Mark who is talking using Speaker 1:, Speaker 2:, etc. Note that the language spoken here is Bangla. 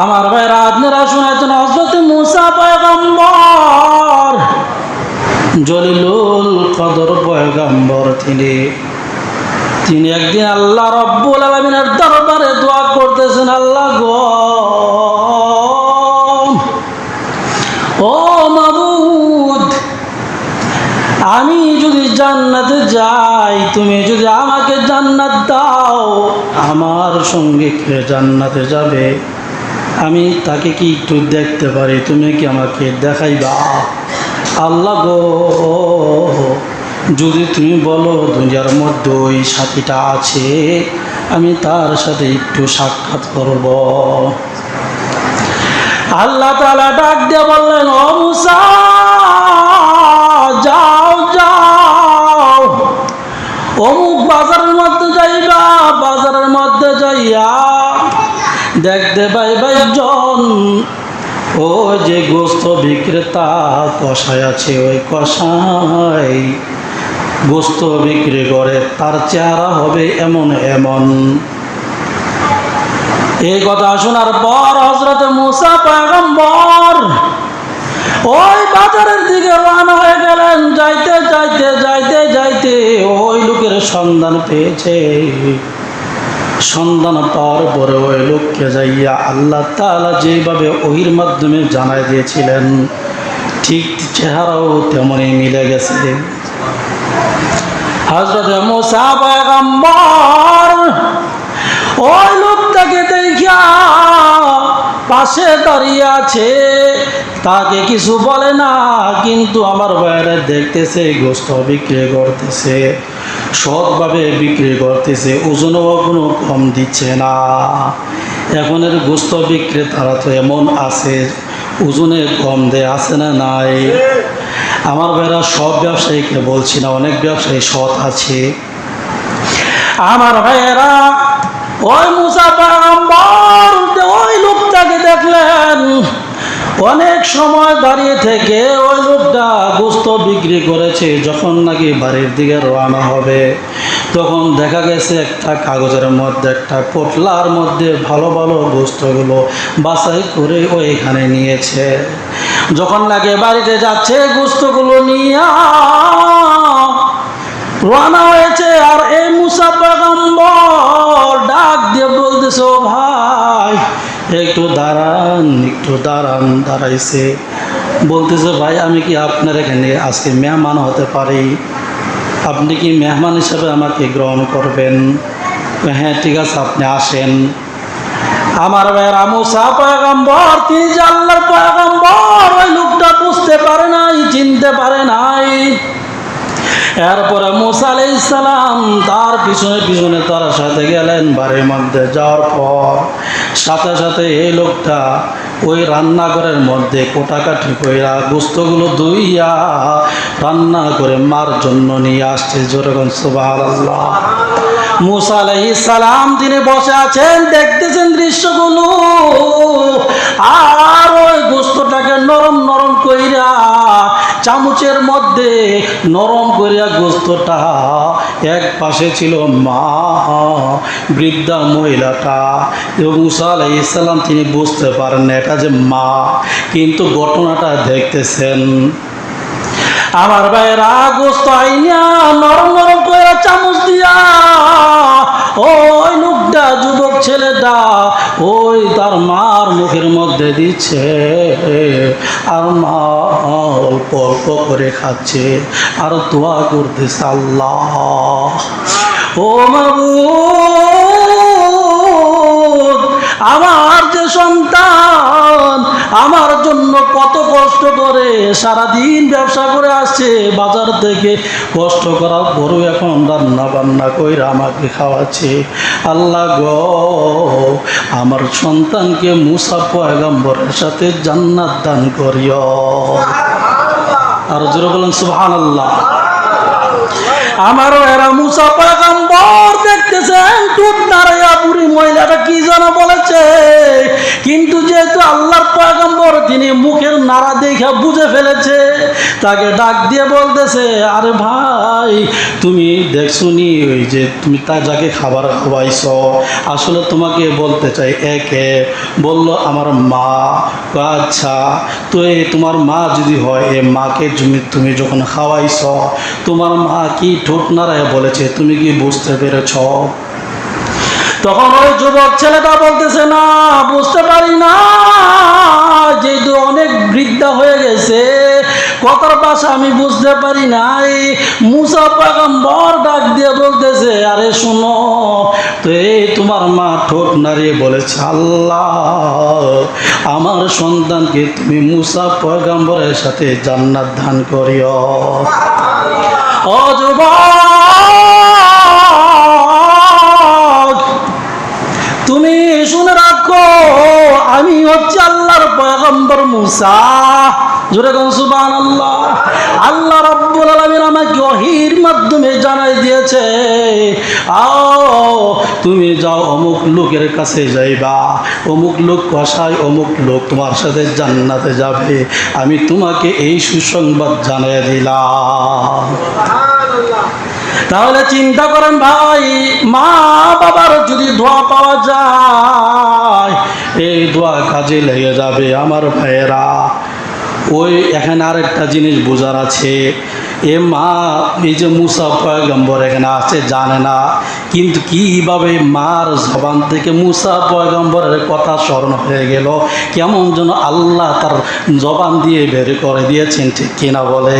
Speaker 1: আমার ভাইরা আপনারা শুনেছেন হজরত মুসা পয়গম্বর, জলিলুল কদর পয়গম্বর তিনি। তিনি একদিন আল্লাহ রব্বুল আলমিনের দরবারে দোয়া করতেছেন, আল্লাহ গো, ও মাবুদ, আমি যদি জান্নাতে যাই, তুমি যদি আমাকে জান্নাত দাও, আমার সঙ্গে কে জান্নাতে যাবে? আমি তাকে কি একটু দেখতে পারি? তুমি কি আমাকে দেখাইবা? আল্লাহ গো, যদি তুমি বলো দুনিয়ার মধ্যে ওই সাথীটা আছে, আমি তার সাথে একটু সাক্ষাৎ করব। আল্লাহ তালা ডাক দিয়ে বললেন যাও যাও। অমুক বাজারের মধ্যে যাইবা, বাজারের মধ্যে যাইয়া দেখতে পাইবা জন ও যে গোস্ত বিক্রেতা, কষায় আছে ওই কষাই গোস্ত বিক্রি করে, তার চেহারা হবে এমন এমন। এই কথা শোনার পর হজরত মুসা পয়গম্বর ওই বাজারের দিকে রওনা হয়ে গেলেন। যাইতে যাইতে যাইতে যাইতে ওই লোকের সন্ধান পেয়েছে। সন্ধান পাওয়ার পরে ওই লোককে যাইয়া আল্লাহ তাআলা যেভাবে ওহির মাধ্যমে জানাই দিয়েছিলেন, ঠিক চেহারাও তেমনই মিলে গেছে। ওই লোকটাকে দেখা পাশে দাঁড়িয়ে আছে। তাকে কিছু বলে না, কিন্তু আমার বাইরে দেখতেছে গোস্ত বিক্রি করতেছে, সৎভাবে বিক্রি করতেছে, ওজনও কোনো কম দিচ্ছে না। এখনের গোস্ত বিক্রেতারা তো এমন আছে, ওজনে কম দেয় আছে না নাই। আমার ভাইরা সব ব্যবসায়ীকে বলছি না, অনেক ব্যবসায়ী সৎ আছে। আমার ভাইয়েরা, ওই মুসা পয়গম্বর ওই লোকটাকে দেখলেন সময় দাঁড়িয়ে থেকে ওই লোকটা গোস্ত বিক্রি করেছে, যখন নাকি বাড়ির দিকে রওনা হবে। তখন দেখা গেছে একটা কাগজের মধ্যে, একটা পোটলার মধ্যে ভালো ভালো গোস্তগুলো বাছাই করে ওইখানে নিয়েছে। যখন নাকি বাড়িতে যাচ্ছে, গোস্তগুলো নিয়ে রানা হয়েছে, আর এই মুসা একটু দাঁড়ান একটু দাঁড়ান, দাঁড়াইছে। বলতেছে, ভাই, আমি কি আপনার এখানে আজকে মেহমান হতে পারি? আপনি কি মেহমান হিসাবে আমাকে গ্রহণ করবেন? হ্যাঁ ঠিক আছে, আপনি আসেন। আমার ভাইয়েরা, মুসা পয়গম্বর তিনি যে আল্লাহর পয়গম্বর? ওই লোকটা বুঝতে পারে নাই, চিনতে পারে নাই। এরপরে মুসা আলাইসালাম তার পিছনে পিছনে তার সাথে গেলেন বাড়ির মধ্যে। যাওয়ার পর সাথে সাথে এই লোকটা ওই রান্নাঘরের মধ্যে কোটাকাটি কইরা গুস্তগুলো ধুইয়া রান্না করে মার জন্য নিয়ে আসছে। জোরগন সুবাহ মুসা আলাইহিস সালাম তিনি বসে আছেন, দেখতেছেন দৃশ্যগুলো। চামচের মধ্যে নরম করিয়া গোস্তটা এক পাশে ছিল মা, বৃদ্ধা মহিলাটা। এবং মুসা আলাইহিস সালাম তিনি বুঝতে পারেন এটা যে মা। কিন্তু ঘটনাটা দেখতেছেন। আমার ভাইয়েরা, গোস্ত আইনা নরম নরম করে চামচ দিয়া দিচ্ছে আর মা অল্প অল্প করে খাচ্ছে আর দোয়া করতে আল্লাহ। ও মাবু আমার সন্তান। আমার জন্য কত কষ্ট করে সারাদিন ব্যবসা করে আসছে বাজার থেকে কষ্ট করার পরও এখন রান্না বান্না কইরা আমাকে খাওয়াচ্ছে। আল্লাহ গো আমার সন্তানকে মুসা পয়গম্বরের সাথে জান্নাত দান করিও। আর জোরে বলেন সুবহান আল্লাহ আমারও এরা মুসা পয়গম্বর দেখতেছেন টুট নারায়া বুড়ি মহিলাটা কি যেন বলেছে? কিন্তু যেহেতু আল্লাহর তিনি মুখের নাড়া দেখে বুঝে ফেলেছে, তাকে ডাক দিয়ে বলতেছে, আরে ভাই, তুমি দেখছুনি ওই যে তুমি তা যাকে খাবার খাওয়াইছ, আসলে তোমাকে বলতে চাই, একে বলল, আমার মা আচ্ছা তো এই তোমার মা যদি হয়, এ মাকে তুমি তুমি যখন খাওয়াইছ, তোমার মা কি ঠোঁট নাড়ায় বলেছে, তুমি কি বুঝতে পেরেছ? তখন ওই যুবক ছেলেটা বলতেছে, না, বুঝতে পারি না। যেহেতু অনেক বৃদ্ধা হয়ে গেছে কথার ভাষা আমি বুঝতে পারি না এই মুসা পাগম্বর ডাক দিয়ে বলতেছে আরে শোনো তো এই তোমার মা ঠোঁট নাড়িয়ে বলেছে আল্লাহ আমার সন্তানকে তুমি মুসা পয়গম্বরের সাথে জান্নাত দান করিও। ও পয়গম্বর মুসা। জোরে কোন সুবান আল্লাহ আল্লাহ রব্বুল আমাকে ওহির মাধ্যমে জানাই দিয়েছে, আও, তুমি যাও অমুক লোকের কাছে যাইবা। অমুক লোক কষায় অমুক লোক তোমার সাথে জান্নাতে যাবে। আমি তোমাকে এই সুসংবাদ জানিয়ে দিলাম। তাহলে চিন্তা করেন ভাই মা বাবার যদি দোয়া পাওয়া যায় এই দোয়া কাজে লেগে যাবে আমার ভাইয়েরা। ওই এখানে আরেকটা জিনিস বোঝার আছে। এ মা, এই যে মুসা পয়গম্বর এখানে আছে, জানে না। কিন্তু কীভাবে মার জবান থেকে মুসা পয়গম্বরের কথা স্মরণ হয়ে গেল? কেমন যেন আল্লাহ তার জবান দিয়ে বের করে দিয়েছেন, ঠিক কিনা বলে